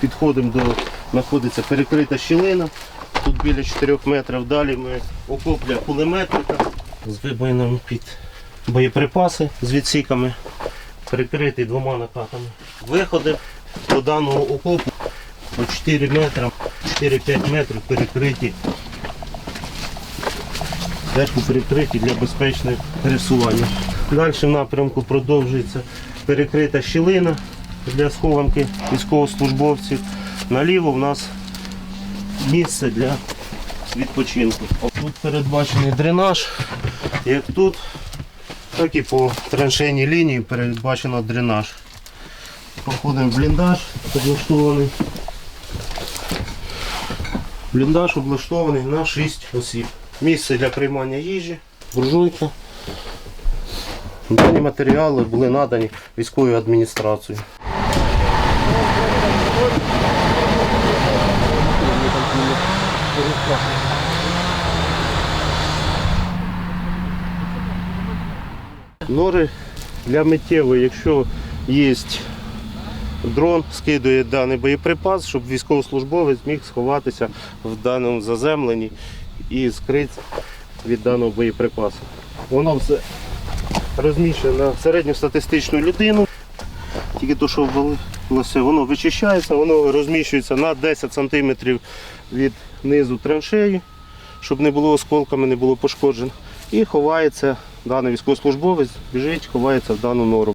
підходимо до знаходиться перекрита щілина. Тут біля 4 метрів далі ми окоп для кулеметника з вибоїнами під боєприпаси з відсіками, перекритий двома накатами. Виходи до даного окопу по 4 метри, 4-5 метрів перекриті. Зверху перекриті для безпечного пересування. Далі в напрямку продовжується перекрита щілина для схованки військовослужбовців. Наліво в нас місце для відпочинку. Тут передбачений дренаж, як тут, так і по траншейній лінії передбачено дренаж. Проходимо в бліндаж, облаштований. Бліндаж облаштований на 6 осіб. Місце для приймання їжі, буржуйка. Дані матеріали були надані військовою адміністрацією. Нори для миттєвої, якщо є дрон, скидує даний боєприпас, щоб військовослужбовець міг сховатися в даному заземленні і скритися від даного боєприпасу. Воно все розміщено на середньостатистичну людину. Тільки то, що ввалилося, воно вичищається, воно розміщується на 10 см від низу траншеї, щоб не було осколками, не було пошкоджено. І ховається даний військовослужбовець, біжить, ховається в дану нору.